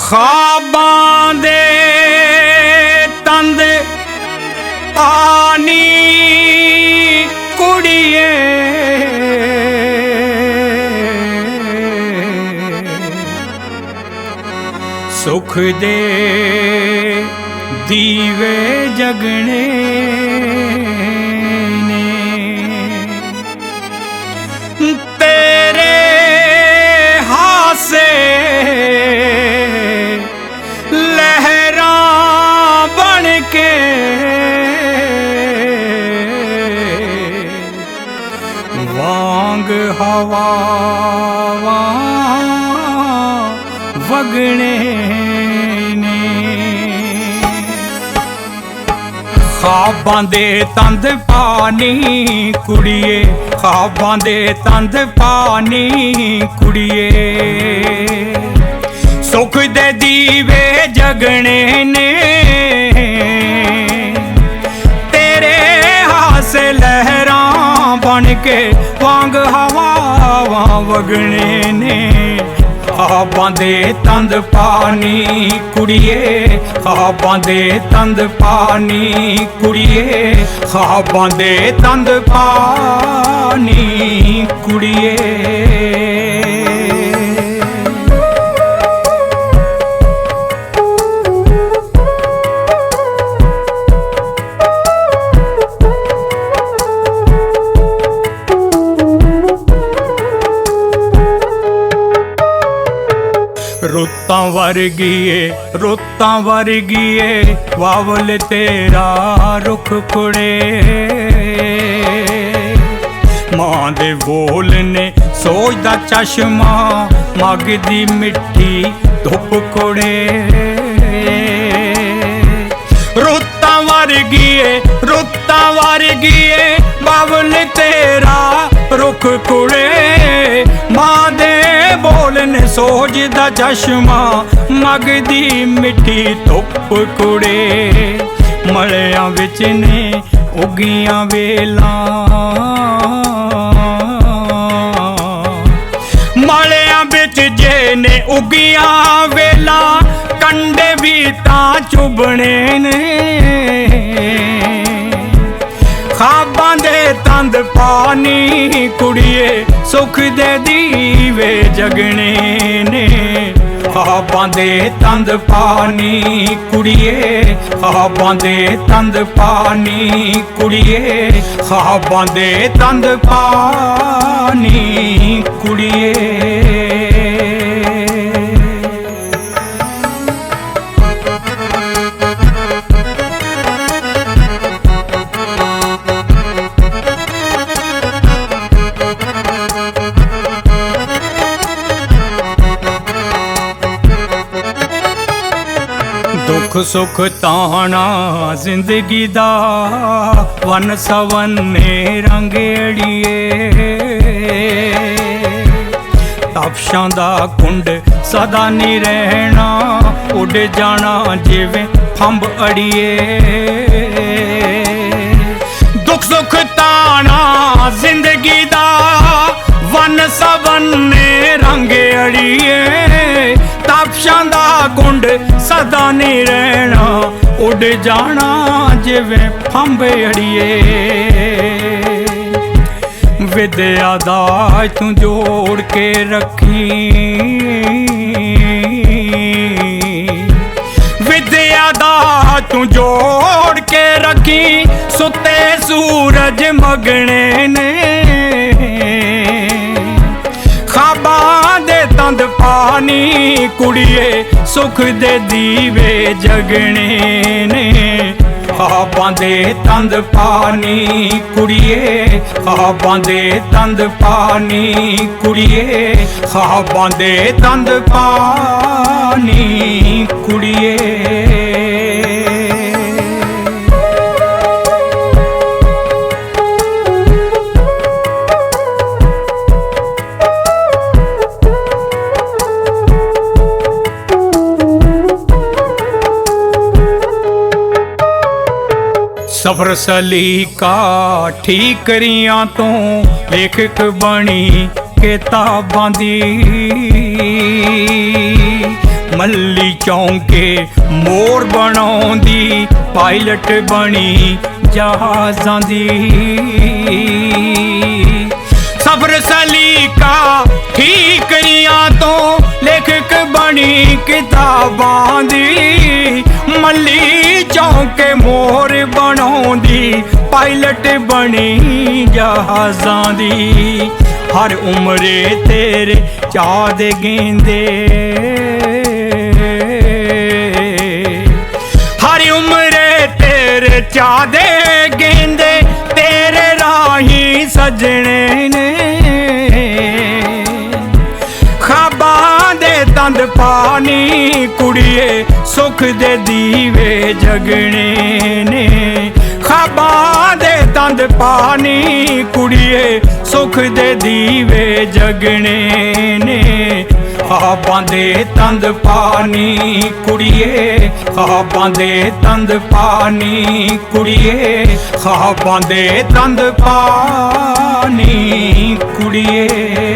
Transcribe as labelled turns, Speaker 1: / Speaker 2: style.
Speaker 1: ਖਾਬਾਂ ਦੇ ਤੰਦ ਆਨੀ ਕੁੜੀਏ। ਸੁਖ ਦੇ ਦੀਵੇ ਜਗਣੇ। ਕੇ ਵਾਂਗ ਹਵਾਵਾਂ ਵਗਣੇ ਨੇ। ਖਾਬਾਂ ਦੇ ਤੰਦ ਪਾਣੀ ਕੁੜੀਏ, ਖਾਬਾਂ ਦੇ ਤੰਦ ਪਾਣੀ ਕੁੜੀਏ। ਸੁਖ ਦੇ ਦੀਵੇ ਜਗਣੇ ਨੇ। ਹਾਸੇ ਲਹਿਰਾਂ ਬਣ ਕੇ ਵਾਂਗ ਹਵਾਵਾਂ ਵਗਣੇ ਨੇ। ਖਾਬਾਂ ਦੇ ਤੰਦ ਪਾਣੀ ਕੁੜੀਏ ਖਾਬਾਂ ਦੇ ਤੰਦ ਪਾਣੀ ਕੁੜੀਏ ਖਾਬਾਂ ਦੇ ਤੰਦ ਪਾਣੀ ਕੁੜੀਏ। ਰੁੱਤਾਂ ਵਰਗੀਏ ਰੁੱਤਾਂ ਵਰਗੀਏ, ਵਾਵਲ ਤੇਰਾ ਰੁਖ ਕੁੜੇ ਮਾਂ ਦੇ ਬੋਲ ਨੇ ਸੋਚਦਾ ਚਸ਼ਮਾ ਮਗਦੀ ਮਿੱਠੀ ਧੁੱਪ ਕੁੜੇ ਰੁੱਤਾਂ ਵਰਗੀਏ ਰੁੱਤਾਂ ਵਰਗੀਏ ਬਾਵਲ ਤੇਰਾ ਰੁਖ ਕੁੜੇ ਸੋਜ ਦਾ ਚਸ਼ਮਾ ਮਗਦੀ ਮਿੱਠੀ ਧੁੱਪ ਕੁੜੇ ਮਲਿਆਂ ਵਿੱਚ ਨੇ ਉਗੀਆਂ ਵੇਲਾਂ। ਮਲਿਆਂ ਵਿੱਚ ਜੇ ਨੇ ਉਗੀਆਂ ਵੇਲਾਂ, ਕੰਡੇ ਵੀ ਤਾਂ ਚੁਬਣੇ ਨੇ। ਖਾਬਾਂ ਦੇ ਤੰਦ ਪਾਣੀ ਕੁੜੀਏ ਸੁਖ ਦੇ ਦੀਵੇ ਜਗਣੇ ਨੇ। ਖਾਬਾਂ ਦੇ ਤੰਦ ਪਾਣੀ ਕੁੜੀਏ। ਖਾਬਾਂ ਦੇ ਤੰਦ ਪਾਣੀ ਕੁੜੀਏ। ਖਾਬਾਂ ਦੇ ਤੰਦ ਪਾਣੀ ਕੁੜੀਏ। ਦੁੱਖ ਸੁਖ ਤਾਣਾ ਜ਼ਿੰਦਗੀ ਦਾ। ਵਨ ਸਵੰਨੇ ਰੰਗੇੜੀਏ ਤਪਸ਼ਾਂ ਦਾ ਕੁੰਡ ਸਦਾ ਨਹੀਂ ਰਹਿਣਾ। ਉੱਡ ਜਾਣਾ ਜਿਵੇਂ ਫੰਬ ਅੜੀਏ। ਦੁੱਖ ਸੁਖ ਤਾਣਾ ਜ਼ਿੰਦਗੀ ਦਾ। ਵਨ ਸਵੰਨੇ ਰੰਗ ਅੜੀਏ। ਤਪਸ਼ਾਂ ਦਾ ਗੁੰਡ ਸਦਾ ਨਹੀਂ ਰਹਿਣਾ, ਉੱਡ ਜਾਣਾ ਜਿਵੇਂ ਫੰਬ ਅੜੀਏ। ਵਿਦਿਆ ਦਾ ਤੂੰ ਜੋੜ ਕੇ ਰੱਖੀ। ਵਿਦਿਆ ਦਾ ਤੂੰ ਜੋੜ ਕੇ ਰੱਖੀ, ਸੁੱਤੇ ਸੂਰਜ ਮਗਣੇ ਨੇ। ਪਾਣੀ ਕੁੜੀਏ, ਸੁਖ ਦੇ ਦੀਵੇ ਜਗਣੇ ਨੇ। ਖਾਬਾਂ ਦੇ ਤੰਦ ਪਾਣੀ ਕੁੜੀਏ ਖਾਬਾਂ ਦੇ ਤੰਦ ਪਾਣੀ ਕੁੜੀਏ ਖਾਬਾਂ ਦੇ ਤੰਦ ਪਾਣੀ ਕੁੜੀਏ। ਸਫਰ ਸਲੀਕਾ ਠੀਕਰੀਆਂ ਤੋਂ ਲੇਖਕ ਬਣੀ ਕਿਤਾਬਾਂ ਦੀ। ਮੱਲੀ ਚੌਂਕੇ ਮੋਰ ਬਣਾਉਂਦੀ, ਪਾਇਲਟ ਬਣੀ ਜਹਾਜ਼ਾਂ ਦੀ। ਸਬਰ ਸਲੀਕਾ ਠੀਕਰੀਆਂ ਤੋਂ ਲੇਖਕ ਬਣੀ ਕਿਤਾਬਾਂ ਦੀ। ਮੱਲੀ ਚੌਂਕੇ ਮੋਰ ਬਣਾਉਂਦੀ, ਪਾਇਲਟ ਬਣੀ ਜਹਾਜ਼ਾਂ ਦੀ। ਹਰ ਉਮਰੇ ਤੇਰੇ ਚਾਹ ਦੇ ਗੇਂਦੇ। ਹਰ ਉਮਰੇ ਤੇਰੇ ਚਾਹ ਦੇ ਗੇਂਦੇ, ਤੇਰੇ ਰਾਹੀ ਸਜਣੇ ਨੇ। ਪਾਣੀ ਕੁੜੀਏ, ਸੁਖ ਦੇ ਦੀਵੇ ਜਗਣੇ ਨੇ। ਖਾਬਾਂ ਦੇ ਤੰਦ ਪਾਣੀ ਕੁੜੀਏ, ਸੁਖ ਦੇ ਦੀਵੇ ਜਗਣੇ ਨੇ। ਖਾਬਾਂ ਦੇ ਤੰਦ ਪਾਣੀ ਕੁੜੀਏ, ਖਾਬਾਂ ਦੇ ਤੰਦ ਪਾਣੀ ਕੁੜੀਏ, ਖਾਬਾਂ ਦੇ ਤੰਦ ਪਾਣੀ ਕੁੜੀਏ।